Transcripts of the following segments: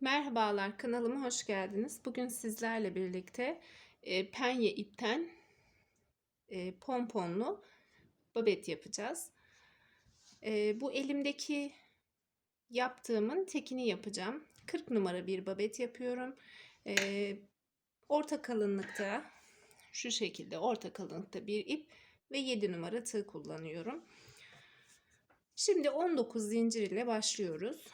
Merhabalar, kanalıma hoş geldiniz. Bugün sizlerle birlikte e, penye ipten e, pomponlu babet yapacağız. E, bu elimdeki yaptığımın tekini yapacağım. 40 numara bir babet yapıyorum. Orta kalınlıkta şu şekilde orta kalınlıkta bir ip ve 7 numara tığ kullanıyorum. Şimdi 19 zincir ile başlıyoruz.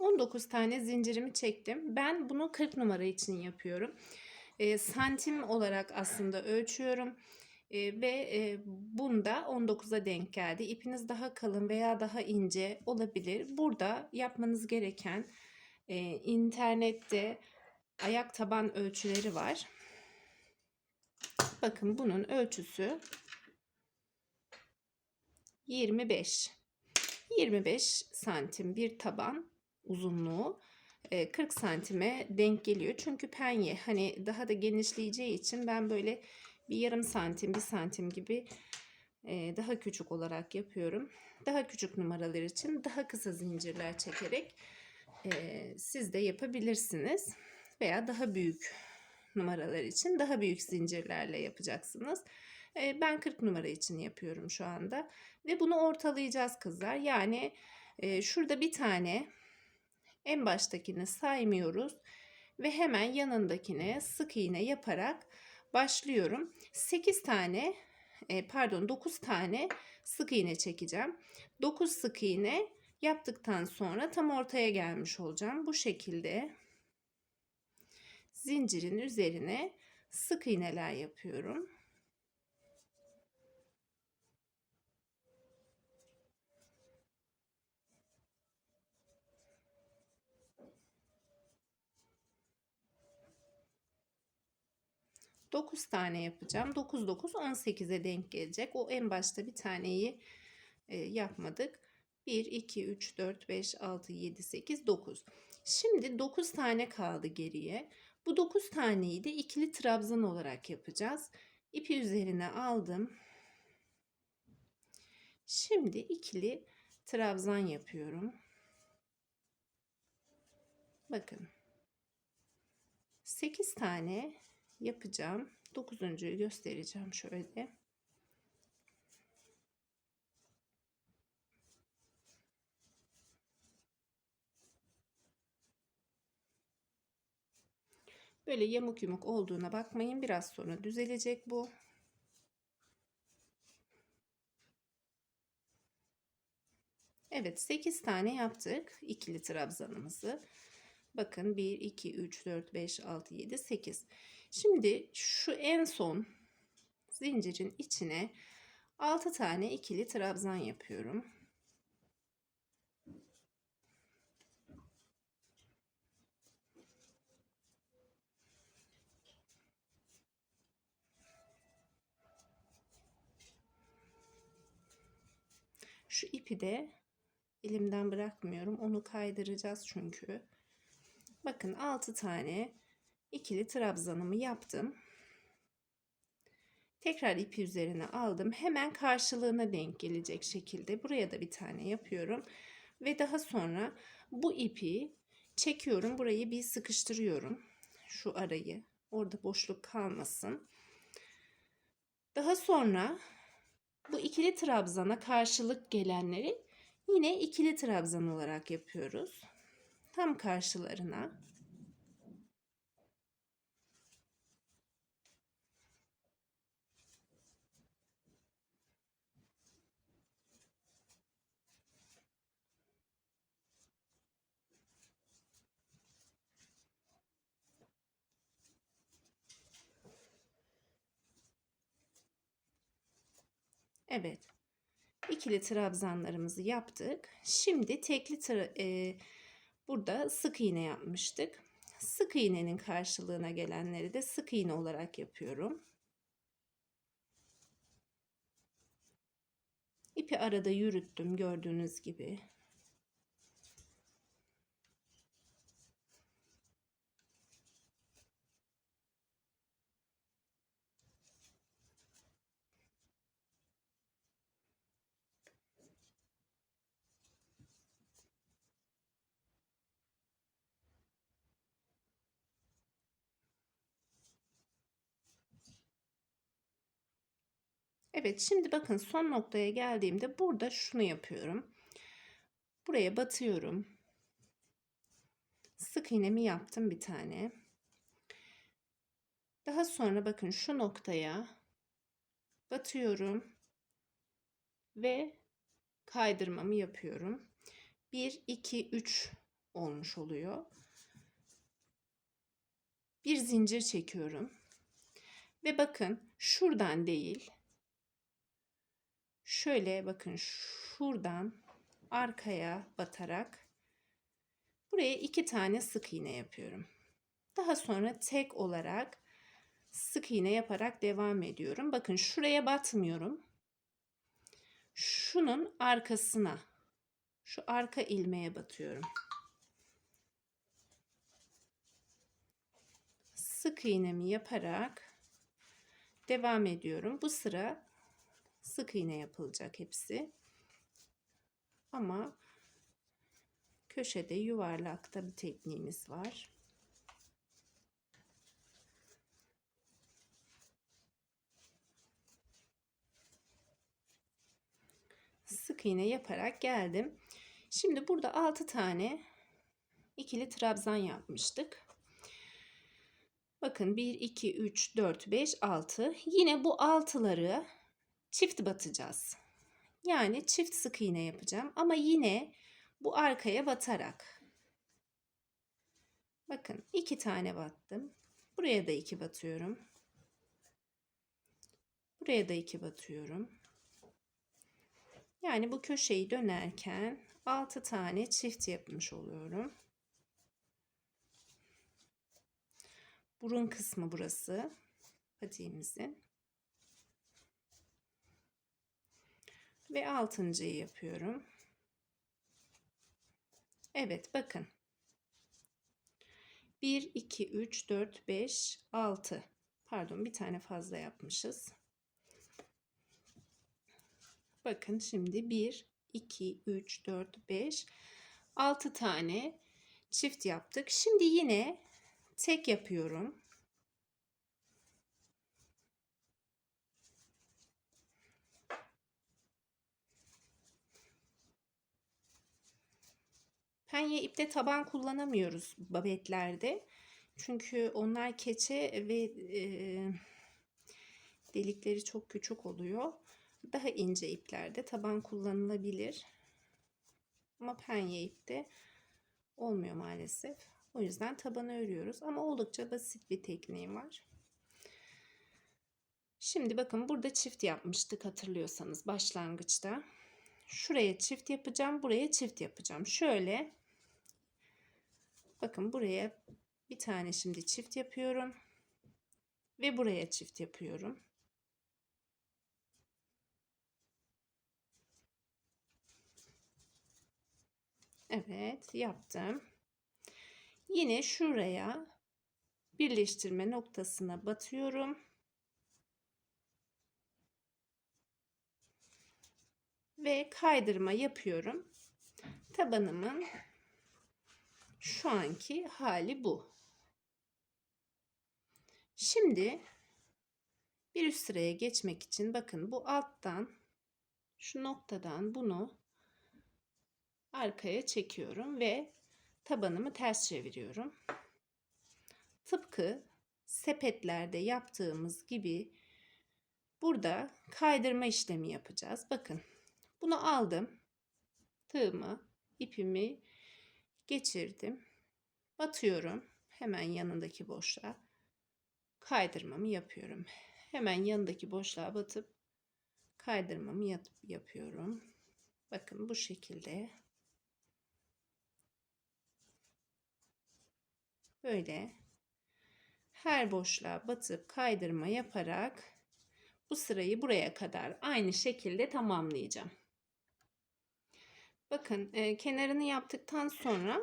19 tane zincirimi çektim. Ben bunu 40 numara için yapıyorum. E, santim olarak aslında ölçüyorum. E, ve e, bunda 19'a denk geldi. İpiniz daha kalın veya daha ince olabilir. Burada yapmanız gereken e, internette ayak taban ölçüleri var. Bakın bunun ölçüsü 25. 25 santim bir taban uzunluğu 40 santime denk geliyor. Çünkü penye hani daha da genişleyeceği için ben böyle bir yarım santim, bir santim gibi daha küçük olarak yapıyorum. Daha küçük numaralar için daha kısa zincirler çekerek siz de yapabilirsiniz. Veya daha büyük numaralar için daha büyük zincirlerle yapacaksınız. Ben 40 numara için yapıyorum şu anda. Ve bunu ortalayacağız kızlar. Yani şurada bir tane en baştakini saymıyoruz ve hemen yanındakine sık iğne yaparak başlıyorum. 8 tane e, pardon 9 tane sık iğne çekeceğim. 9 sık iğne yaptıktan sonra tam ortaya gelmiş olacağım. Bu şekilde zincirin üzerine sık iğneler yapıyorum. 9 tane yapacağım. 9 9 18'e denk gelecek. O en başta bir taneyi e, yapmadık. 1 2 3 4 5 6 7 8 9. Şimdi 9 tane kaldı geriye. Bu 9 taneyi de ikili trabzan olarak yapacağız. İpi üzerine aldım. Şimdi ikili trabzan yapıyorum. Bakın. 8 tane yapacağım. Dokuzuncuyu göstereceğim şöyle. Böyle yamuk yumuk olduğuna bakmayın. Biraz sonra düzelecek bu. Evet 8 tane yaptık ikili trabzanımızı. Bakın 1, 2, 3, 4, 5, 6, 7, 8. Şimdi şu en son zincirin içine 6 tane ikili trabzan yapıyorum. Şu ipi de elimden bırakmıyorum. Onu kaydıracağız çünkü. Bakın 6 tane ikili trabzanımı yaptım. Tekrar ipi üzerine aldım. Hemen karşılığına denk gelecek şekilde buraya da bir tane yapıyorum. Ve daha sonra bu ipi çekiyorum. Burayı bir sıkıştırıyorum. Şu arayı. Orada boşluk kalmasın. Daha sonra bu ikili trabzana karşılık gelenleri yine ikili trabzan olarak yapıyoruz. Tam karşılarına Evet. İkili trabzanlarımızı yaptık. Şimdi tekli e, burada sık iğne yapmıştık. Sık iğnenin karşılığına gelenleri de sık iğne olarak yapıyorum. İpi arada yürüttüm gördüğünüz gibi. Evet şimdi bakın son noktaya geldiğimde burada şunu yapıyorum. Buraya batıyorum. Sık iğnemi yaptım bir tane. Daha sonra bakın şu noktaya batıyorum ve kaydırmamı yapıyorum. 1 2 3 olmuş oluyor. Bir zincir çekiyorum. Ve bakın şuradan değil. Şöyle bakın şuradan arkaya batarak buraya iki tane sık iğne yapıyorum. Daha sonra tek olarak sık iğne yaparak devam ediyorum. Bakın şuraya batmıyorum. Şunun arkasına şu arka ilmeğe batıyorum. Sık iğnemi yaparak devam ediyorum. Bu sıra sık iğne yapılacak hepsi. Ama köşede yuvarlakta bir tekniğimiz var. Sık iğne yaparak geldim. Şimdi burada 6 tane ikili trabzan yapmıştık. Bakın 1, 2, 3, 4, 5, 6. Yine bu altıları çift batacağız. Yani çift sık iğne yapacağım ama yine bu arkaya batarak. Bakın iki tane battım. Buraya da iki batıyorum. Buraya da iki batıyorum. Yani bu köşeyi dönerken 6 tane çift yapmış oluyorum. Burun kısmı burası. Patiğimizin. Ve altıncıyı yapıyorum. Evet bakın. 1, 2, 3, 4, 5, 6. Pardon bir tane fazla yapmışız. Bakın şimdi 1, 2, 3, 4, 5, 6 tane çift yaptık. Şimdi yine tek yapıyorum. Penye ipte taban kullanamıyoruz babetlerde. Çünkü onlar keçe ve e, delikleri çok küçük oluyor. Daha ince iplerde taban kullanılabilir. Ama penye ipte olmuyor maalesef. O yüzden tabanı örüyoruz. Ama oldukça basit bir tekniği var. Şimdi bakın burada çift yapmıştık hatırlıyorsanız başlangıçta. Şuraya çift yapacağım. Buraya çift yapacağım. Şöyle bakın buraya bir tane şimdi çift yapıyorum. Ve buraya çift yapıyorum. Evet yaptım. Yine şuraya birleştirme noktasına batıyorum. Ve kaydırma yapıyorum. Tabanımın şu anki hali bu. Şimdi bir üst sıraya geçmek için bakın bu alttan şu noktadan bunu arkaya çekiyorum ve tabanımı ters çeviriyorum. Tıpkı sepetlerde yaptığımız gibi burada kaydırma işlemi yapacağız. Bakın bunu aldım. Tığımı, ipimi geçirdim. Batıyorum. Hemen yanındaki boşluğa kaydırmamı yapıyorum. Hemen yanındaki boşluğa batıp kaydırmamı yapıyorum. Bakın bu şekilde böyle her boşluğa batıp kaydırma yaparak bu sırayı buraya kadar aynı şekilde tamamlayacağım. Bakın e, kenarını yaptıktan sonra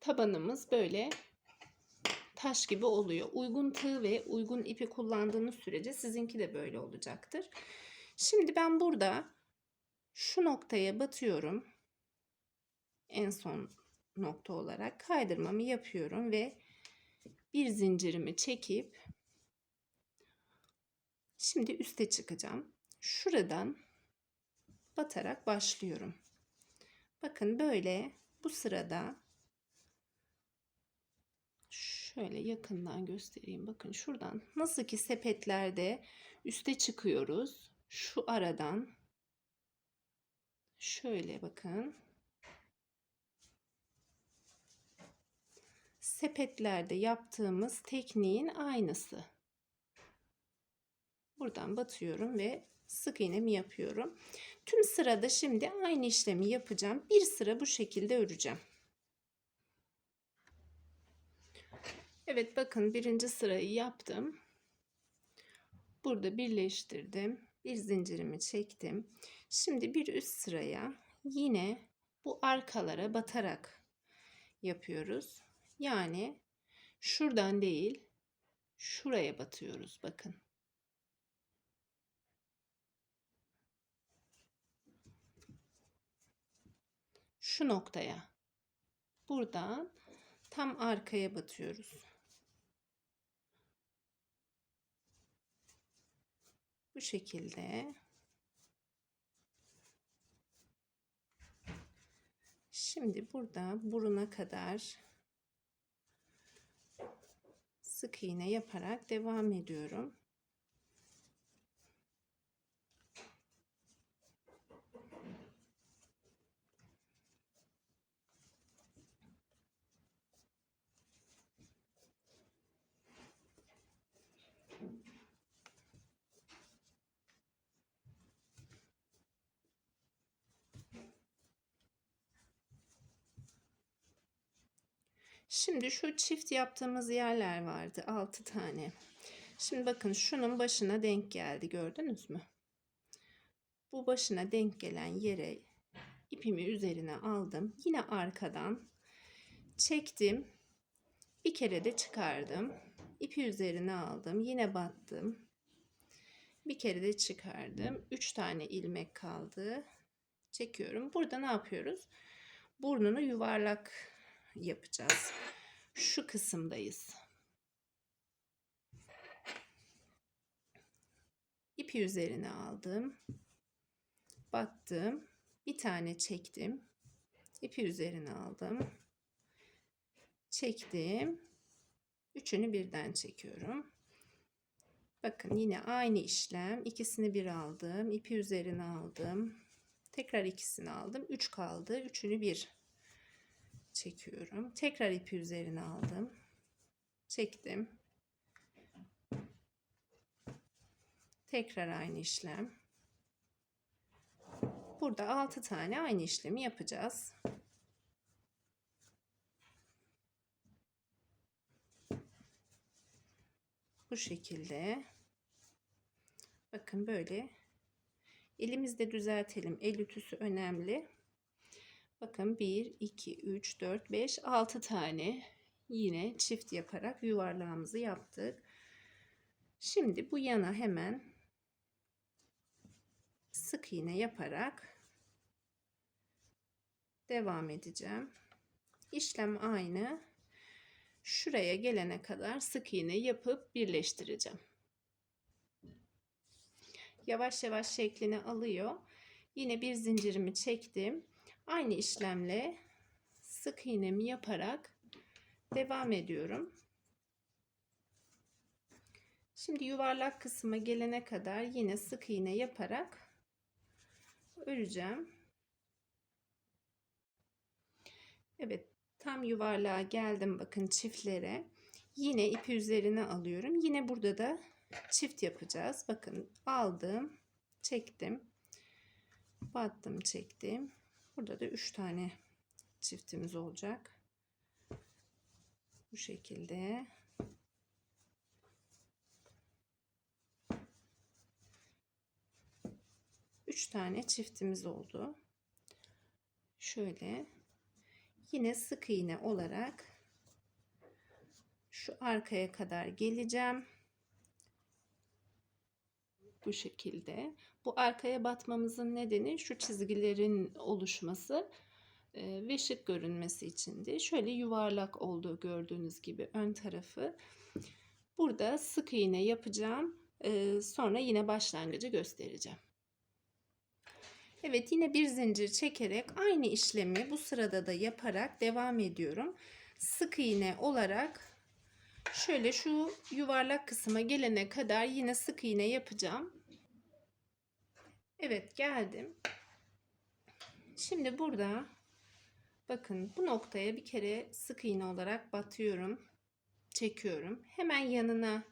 tabanımız böyle taş gibi oluyor. Uygun tığ ve uygun ipi kullandığınız sürece sizinki de böyle olacaktır. Şimdi ben burada şu noktaya batıyorum. En son nokta olarak kaydırmamı yapıyorum ve bir zincirimi çekip Şimdi üste çıkacağım. Şuradan batarak başlıyorum. Bakın böyle bu sırada şöyle yakından göstereyim. Bakın şuradan nasıl ki sepetlerde üste çıkıyoruz. Şu aradan şöyle bakın. Sepetlerde yaptığımız tekniğin aynısı. Buradan batıyorum ve sık iğnemi yapıyorum. Tüm sırada şimdi aynı işlemi yapacağım. Bir sıra bu şekilde öreceğim. Evet bakın birinci sırayı yaptım. Burada birleştirdim. Bir zincirimi çektim. Şimdi bir üst sıraya yine bu arkalara batarak yapıyoruz. Yani şuradan değil şuraya batıyoruz bakın. Şu noktaya. Buradan tam arkaya batıyoruz. Bu şekilde. Şimdi burada buruna kadar sık iğne yaparak devam ediyorum. Şimdi şu çift yaptığımız yerler vardı. 6 tane. Şimdi bakın şunun başına denk geldi. Gördünüz mü? Bu başına denk gelen yere ipimi üzerine aldım. Yine arkadan çektim. Bir kere de çıkardım. İpi üzerine aldım. Yine battım. Bir kere de çıkardım. 3 tane ilmek kaldı. Çekiyorum. Burada ne yapıyoruz? Burnunu yuvarlak yapacağız. Şu kısımdayız. İpi üzerine aldım. Battım. Bir tane çektim. İpi üzerine aldım. Çektim. Üçünü birden çekiyorum. Bakın yine aynı işlem. İkisini bir aldım. İpi üzerine aldım. Tekrar ikisini aldım. Üç kaldı. Üçünü bir çekiyorum. Tekrar ipi üzerine aldım. Çektim. Tekrar aynı işlem. Burada 6 tane aynı işlemi yapacağız. Bu şekilde. Bakın böyle. Elimizde düzeltelim. El ütüsü önemli. Bakın 1, 2, 3, 4, 5, 6 tane yine çift yaparak yuvarlağımızı yaptık. Şimdi bu yana hemen sık iğne yaparak devam edeceğim. İşlem aynı. Şuraya gelene kadar sık iğne yapıp birleştireceğim. Yavaş yavaş şeklini alıyor. Yine bir zincirimi çektim. Aynı işlemle sık iğnemi yaparak devam ediyorum. Şimdi yuvarlak kısma gelene kadar yine sık iğne yaparak öreceğim. Evet, tam yuvarlığa geldim bakın çiftlere. Yine ipi üzerine alıyorum. Yine burada da çift yapacağız. Bakın aldım, çektim. Battım, çektim. Burada da 3 tane çiftimiz olacak. Bu şekilde. Üç tane çiftimiz oldu. Şöyle yine sık iğne olarak şu arkaya kadar geleceğim. Bu şekilde. Bu arkaya batmamızın nedeni şu çizgilerin oluşması e, ve şık görünmesi içindi. Şöyle yuvarlak olduğu gördüğünüz gibi ön tarafı. Burada sık iğne yapacağım. Ee, sonra yine başlangıcı göstereceğim. Evet yine bir zincir çekerek aynı işlemi bu sırada da yaparak devam ediyorum. Sık iğne olarak şöyle şu yuvarlak kısma gelene kadar yine sık iğne yapacağım. Evet geldim. Şimdi burada bakın bu noktaya bir kere sık iğne olarak batıyorum. Çekiyorum. Hemen yanına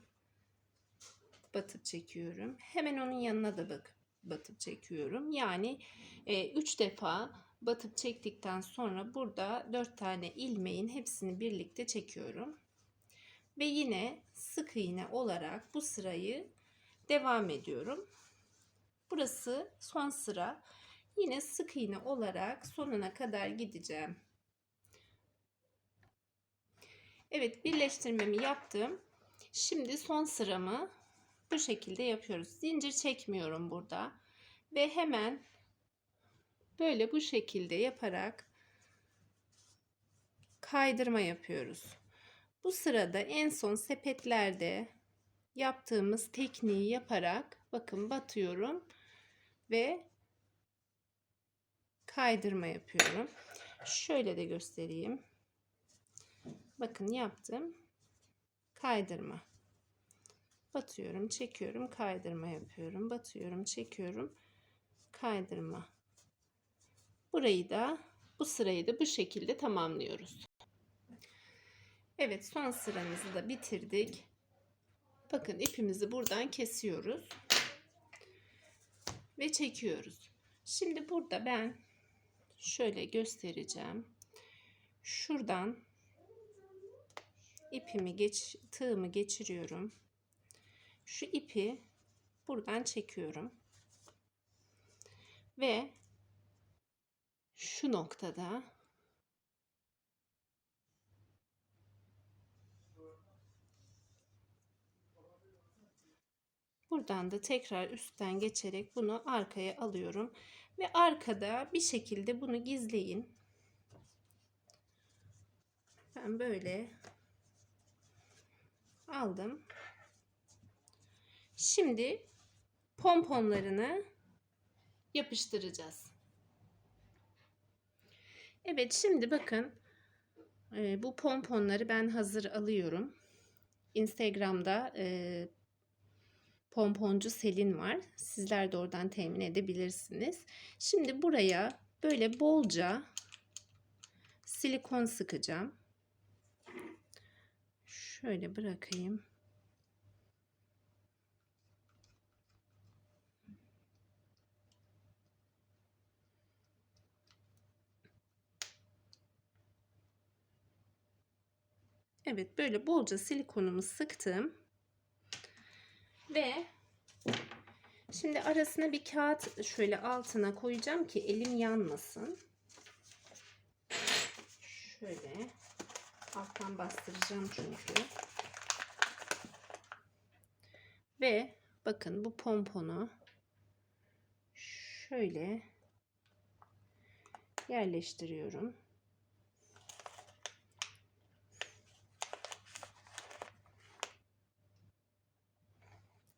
batıp çekiyorum. Hemen onun yanına da bak batıp çekiyorum. Yani 3 e, defa batıp çektikten sonra burada 4 tane ilmeğin hepsini birlikte çekiyorum. Ve yine sık iğne olarak bu sırayı devam ediyorum. Burası son sıra. Yine sık iğne olarak sonuna kadar gideceğim. Evet birleştirmemi yaptım. Şimdi son sıramı bu şekilde yapıyoruz. Zincir çekmiyorum burada. Ve hemen böyle bu şekilde yaparak kaydırma yapıyoruz. Bu sırada en son sepetlerde yaptığımız tekniği yaparak bakın batıyorum ve kaydırma yapıyorum. Şöyle de göstereyim. Bakın yaptım. Kaydırma. Batıyorum, çekiyorum, kaydırma yapıyorum. Batıyorum, çekiyorum, kaydırma. Burayı da bu sırayı da bu şekilde tamamlıyoruz. Evet, son sıramızı da bitirdik. Bakın ipimizi buradan kesiyoruz ve çekiyoruz. Şimdi burada ben şöyle göstereceğim. Şuradan ipimi geç tığımı geçiriyorum. Şu ipi buradan çekiyorum. Ve şu noktada Buradan da tekrar üstten geçerek bunu arkaya alıyorum. Ve arkada bir şekilde bunu gizleyin. Ben böyle aldım. Şimdi pomponlarını yapıştıracağız. Evet şimdi bakın e, bu pomponları ben hazır alıyorum. Instagram'da e, pomponcu Selin var. Sizler de oradan temin edebilirsiniz. Şimdi buraya böyle bolca silikon sıkacağım. Şöyle bırakayım. Evet böyle bolca silikonumu sıktım. Ve şimdi arasına bir kağıt şöyle altına koyacağım ki elim yanmasın. Şöyle alttan bastıracağım çünkü. Ve bakın bu pomponu şöyle yerleştiriyorum.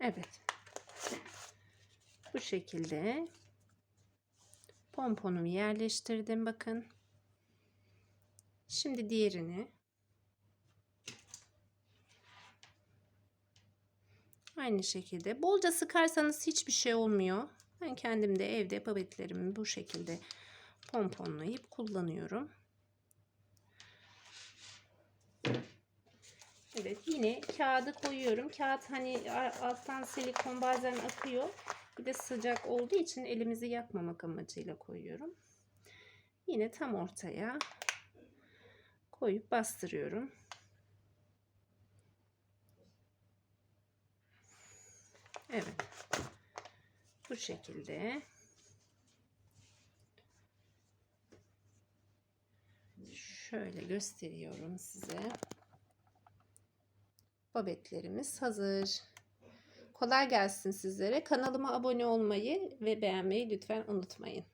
Evet. Bu şekilde pomponumu yerleştirdim bakın. Şimdi diğerini aynı şekilde bolca sıkarsanız hiçbir şey olmuyor. Ben kendim de evde yapabildiklerimi bu şekilde pomponlayıp kullanıyorum. Evet yine kağıdı koyuyorum. Kağıt hani alttan silikon bazen akıyor. Bir de sıcak olduğu için elimizi yakmamak amacıyla koyuyorum. Yine tam ortaya koyup bastırıyorum. Evet. Bu şekilde. Şöyle gösteriyorum size babetlerimiz hazır. Kolay gelsin sizlere. Kanalıma abone olmayı ve beğenmeyi lütfen unutmayın.